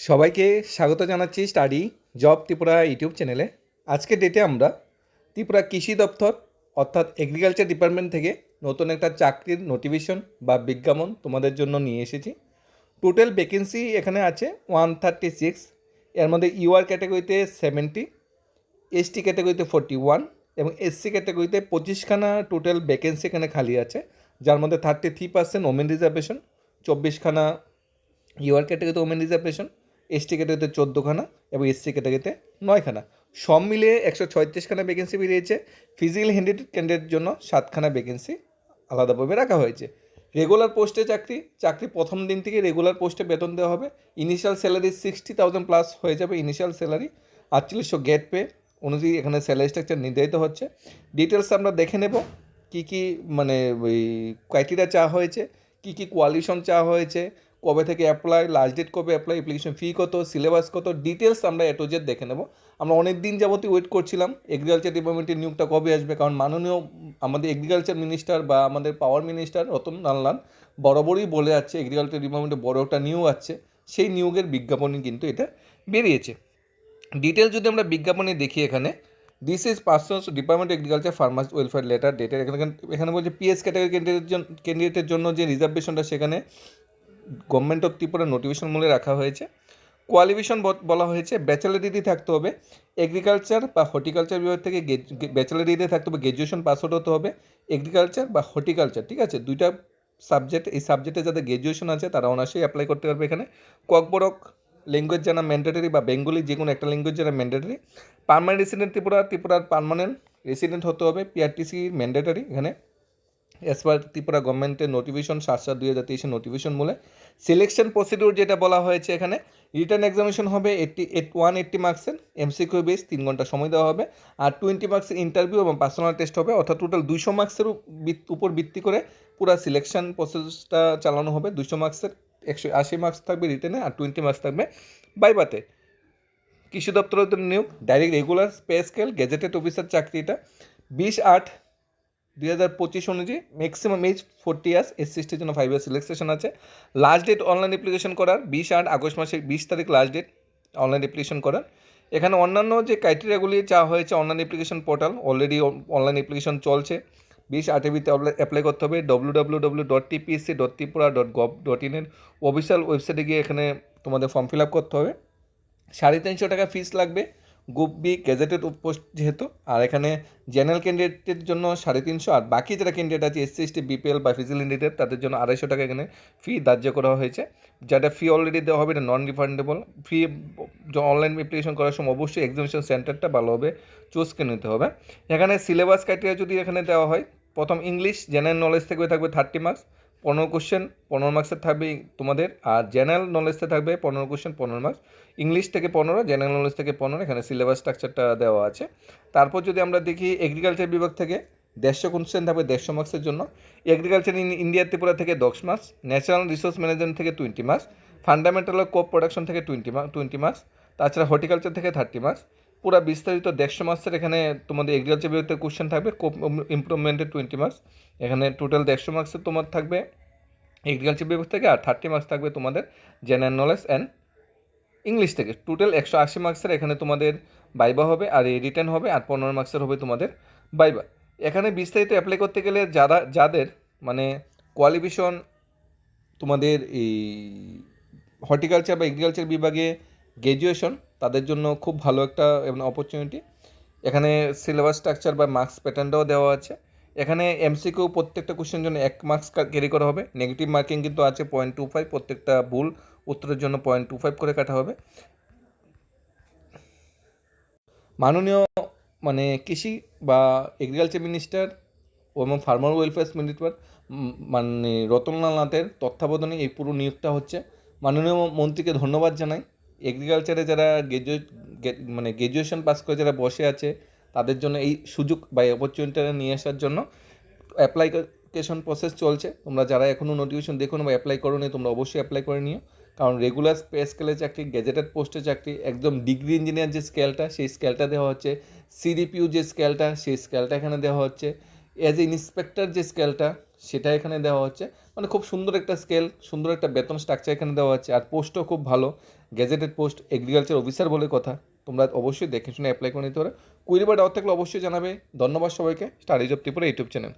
সবাইকে স্বাগত জানাচ্ছি স্টাডি জব ত্রিপুরা ইউটিউব চ্যানেলে। আজকে ডেটে আমরা ত্রিপুরা কৃষি দপ্তর, অর্থাৎ এগ্রিকালচার ডিপার্টমেন্ট থেকে নতুন একটা চাকরির নোটিফিকেশন বা বিজ্ঞাপন তোমাদের জন্য নিয়ে এসেছি। টোটাল ভ্যাকেন্সি এখানে আছে ওয়ান থার্টি সিক্স এর মধ্যে ইউআর ক্যাটাগরিতে সেভেন্টি এসটি ক্যাটাগরিতে ফোরটি ওয়ান এবং এসসি ক্যাটাগরিতে পঁচিশখানা টোটাল ভ্যাকেন্সি এখানে খালি আছে, যার মধ্যে thirty three percent women reservation চব্বিশখানা UR ক্যাটাগরিতে ওমেন রিজার্ভেশন এসটি ক্যাটাগরিতে চোদ্দোখানা এবং এসসি ক্যাটাগরিতে নয়খানা। সব মিলিয়ে একশো ছয়ত্রিশখানা ভ্যাকেন্সি বেরিয়েছে। ফিজিক্যাল হ্যান্ডেড ক্যান্ডিডেট জন্য সাতখানা ভ্যাকেন্সি আলাদাভাবে রাখা হয়েছে। রেগুলার পোস্টে চাকরি চাকরি প্রথম দিন থেকে রেগুলার পোস্টে বেতন দেওয়া হবে। Initial salary sixty thousand plus হয়ে যাবে ইনিশিয়াল স্যালারি আটচল্লিশশো গেট পে অনুযায়ী এখানে স্যালারি স্ট্রাকচার নির্ধারিত হচ্ছে। ডিটেলস আমরা দেখে নেব। কী কী মানে ওই ক্রাইটেরিয়া চাওয়া হয়েছে, কী কী কোয়ালিফিকেশন চাওয়া হয়েছে কবে থেকে অ্যাপ্লাই লাস্ট ডেট কবে অ্যাপ্লাই অ্যাপ্লিকেশন ফি কত সিলেবাস কত ডিটেলস আমরা এ টু জেড দেখে নেব। আমরা অনেক দিন যাবতই ওয়েট করছিলাম এগ্রিকালচার ডিপার্টমেন্টের নিয়োগটা কবে আসবে, কারণ মাননীয় আমাদের এগ্রিকালচার মিনিস্টার বা আমাদের পাওয়ার মিনিস্টার রতন লাললান বরাবরই বলে যাচ্ছে এগ্রিকালচার ডিপার্টমেন্টে বড় একটা নিয়োগ আছে। সেই নিয়োগের বিজ্ঞাপনই কিন্তু এটা বেরিয়েছে। ডিটেল যদি আমরা বিজ্ঞাপনে দেখি এখানে this is persons department agriculture farmers welfare letter ডেটের এখানে এখানে বলছে পিএস ক্যাটাগরি ক্যান্ডিডেট ক্যান্ডিডেটের জন্য যে রিজার্ভেশনটা সেখানে গভর্নমেন্ট অফ ত্রিপুরা নোটিফিকেশন মূলে রাখা হয়েছে। কোয়ালিফিকেশন বলা হয়েছে, ব্যাচেলার ডিগ্রি থাকতে হবে। এগ্রিকালচার বা হর্টিকালচার বিভাগ থেকে ব্যাচেলার ডিগ্রি থাকতে হবে গ্র্যাজুয়েশন পাস হতে হবে। এগ্রিকালচার বা হর্টিকালচার, ঠিক আছে? দুইটা সাবজেক্ট, এই সাবজেক্টে যাদের গ্র্যাজুয়েশন আছে তারা অনার্সেই অ্যাপ্লাই করতে পারবে এখানে। ককবরক ল্যাঙ্গুয়েজ জানা ম্যান্ডেটরি বা বেঙ্গলি যে কোনো একটা ল্যাঙ্গুয়েজ জানা ম্যান্ডেটরি পারমানেন্ট রেসিডেন্ট ত্রিপুরা, ত্রিপুরার পারমানেন্ট রেসিডেন্ট হতে হবে। পিআরটিসি ম্যান্ডেটরি এখানে। অ্যাজ পার ত্রিপুরা গভর্নমেন্টের নোটিফিকেশন সাত সাত দুই হাজার তেইশের নোটিফিকেশন বলে সিলেকশন প্রসিডিউর যেটা বলা হয়েছে এখানে রিটার্ন এক্সামিনেশন হবে এইটটি এইট ওয়ান এইট্টি মার্কসের এমসিকিউ বেস তিন ঘণ্টা সময় দেওয়া হবে। আর টোয়েন্টি মার্কসের ইন্টারভিউ এবং পার্সোনাল টেস্ট হবে, অর্থাৎ টোটাল দুইশো মার্কসের উপর ভিত্তি করে পুরো সিলেকশন প্রসেসটা চালানো হবে। দুশো মার্কসের একশো আশি মার্কস থাকবে রিটার্নে আর টোয়েন্টি মার্কস থাকবে বাইবাতে কৃষি দপ্তরের নিয়োগ direct regular pay scale gazetted officer চাকরিটা। বিশ আট দুই হাজার পঁচিশ অনুযায়ী maximum age forty years S সিক্সটির জন্য ফাইভ ইয়ার্স সিলেকশন আছে। লাস্ট ডেট অনলাইন অ্যাপ্লিকেশন করার, বিশ আট আগস্ট মাসের বিশ তারিখ লাস্ট ডেট অনলাইন অ্যাপ্লিকেশন করার। এখানে অন্যান্য যে ক্রাইটেরিয়াগুলি চাওয়া হয়েছে online application portal already online application চলছে। বিশ আটেবিতে অ্যাপ্লাই করতে হবে W W W dot TPSC dot Tripura dot gov dot ইনের অফিসিয়াল ওয়েবসাইটে গিয়ে এখানে তোমাদের ফর্ম ফিল আপ করতে হবে। সাড়ে তিনশো টাকা ফিস লাগবে। গ্রুপ বি পোস্ট যেহেতু, আর এখানে জেনারেল ক্যান্ডিডেটের জন্য সাড়ে তিনশো, আর বাকি যারা ক্যান্ডিডেট আছে এসসি এসটি বিপিএল বা ফিজিক্যাল ইন্ডিডেট তাদের জন্য আড়াইশো টাকা এখানে ফি ধার্য করা হয়েছে। যেটা ফি অলরেডি দেওয়া হবে, এটা non refundable fee online application করার সময় অবশ্যই এক্সামিনেশন সেন্টারটা ভালোভাবে চুজ করে নিতে হবে। এখানে সিলেবাস ক্রাইটেরিয়া যদি এখানে দেওয়া হয়, প্রথম ইংলিশ জেনারেল নলেজ থেকে থাকবে থার্টি মার্কস পনেরো কোশ্চেন পনেরো মার্কসের থাকবে তোমাদের, আর জেনারেল নলেজতে থাকবে পনেরো কোশ্চেন পনেরো মার্কস ইংলিশ থেকে পনেরো জেনারেল নলেজ থেকে পনেরো, এখানে সিলেবাস স্ট্রাকচারটা দেওয়া আছে। তারপর যদি আমরা দেখি এগ্রিকালচার বিভাগ থেকে, দেড়শো কোশ্চেন থাকবে দেড়শো মার্কসের জন্য। এগ্রিকালচার ইন ইন্ডিয়া ত্রিপুরা থেকে দশ মার্কস ন্যাচারাল রিসোর্স ম্যানেজমেন্ট থেকে twenty marks fundamental of crop production থেকে টোয়েন্টি মার্ক টোয়েন্টি মার্কস তাছাড়া হর্টিকালচার থেকে থার্টি মার্কস পুরো বিস্তারিত দেড়শো মার্কসের এখানে তোমাদের এগ্রিকালচার বিভাগের কোশ্চেন থাকবে ইমপ্রুভমেন্টের টোয়েন্টি মার্কস এখানে টোটাল দেড়শো মার্কসের তোমার থাকবে এগ্রিকালচার বিভাগ থেকে আর থার্টি মার্কস থাকবে তোমাদের জেনারেল নলেজ অ্যান্ড ইংলিশ থেকে। টোটাল একশো আশি মার্কসের এখানে তোমাদের বাইবা হবে আর রিটার্ন হবে আর পনেরো মার্কসের হবে তোমাদের বাইবা এখানে বিস্তারিত অ্যাপ্লাই করতে গেলে যারা, যাদের মানে কোয়ালিফিকেশন তোমাদের এই হর্টিকালচার বা এগ্রিকালচার বিভাগে গ্র্যাজুয়েশন তাদের জন্য খুব ভালো একটা অপরচুনিটি এখানে সিলেবাস স্ট্রাকচার বা মার্কস প্যাটার্নটাও দেওয়া আছে। এখানে এমসিকিউ প্রত্যেকটা কোশ্চেন জন্য এক মার্কস ক্যারি করা হবে। নেগেটিভ মার্কিং কিন্তু আছে পয়েন্ট টু ফাইভ প্রত্যেকটা ভুল উত্তরের জন্য পয়েন্ট টু ফাইভ করে কাটা হবে। মাননীয় মানে কৃষি বা এগ্রিকালচার মিনিস্টার এবং ফার্মার ওয়েলফেয়ার মিনিস্টার মানে রতনলাল নাথের তত্ত্বাবধানে এই পুরো নিয়োগটা হচ্ছে। মাননীয় মন্ত্রীকে ধন্যবাদ জানাই। এগ্রিকালচারে যারা গ্রাজুয়েট মানে গ্র্যাজুয়েশন পাস করে যারা বসে আছে, তাদের জন্য এই সুযোগ বা অপরচুনিটিটা নিয়ে আসার জন্য অ্যাপ্লাইকেশন প্রসেস চলছে। তোমরা যারা এখনও নোটিফিকেশন দেখো বা অ্যাপ্লাই করো তোমরা অবশ্যই অ্যাপ্লাই করে নিও। কারণ রেগুলার পে স্কেলের চাকরি গেজেটেড পোস্টের চাকরি, একদম ডিগ্রি ইঞ্জিনিয়ার যে স্কেলটা সেই স্কেলটা দেওয়া হচ্ছে। সিডিপিউ যে স্কেলটা সেই স্কেলটা এখানে দেওয়া হচ্ছে। অ্যাজ এ ইন্সপেক্টর যে স্কেলটা সেটা এখানে দেওয়া হচ্ছে। মানে খুব সুন্দর একটা স্কেল সুন্দর একটা বেতন স্ট্রাকচার এখানে দেওয়া আছে। আর পোস্টও খুব ভালো। গ্যাজেটেড পোস্ট এগ্রিকালচার অফিসার বলে কথা। তোমরা অবশ্যই দেখে শুনে অ্যাপ্লাই করে নিতে পারো। কুইরি বা ডাউট থাকলে অবশ্যই জানাবে। ধন্যবাদ সবাইকে। Studies of Tripura YouTube channel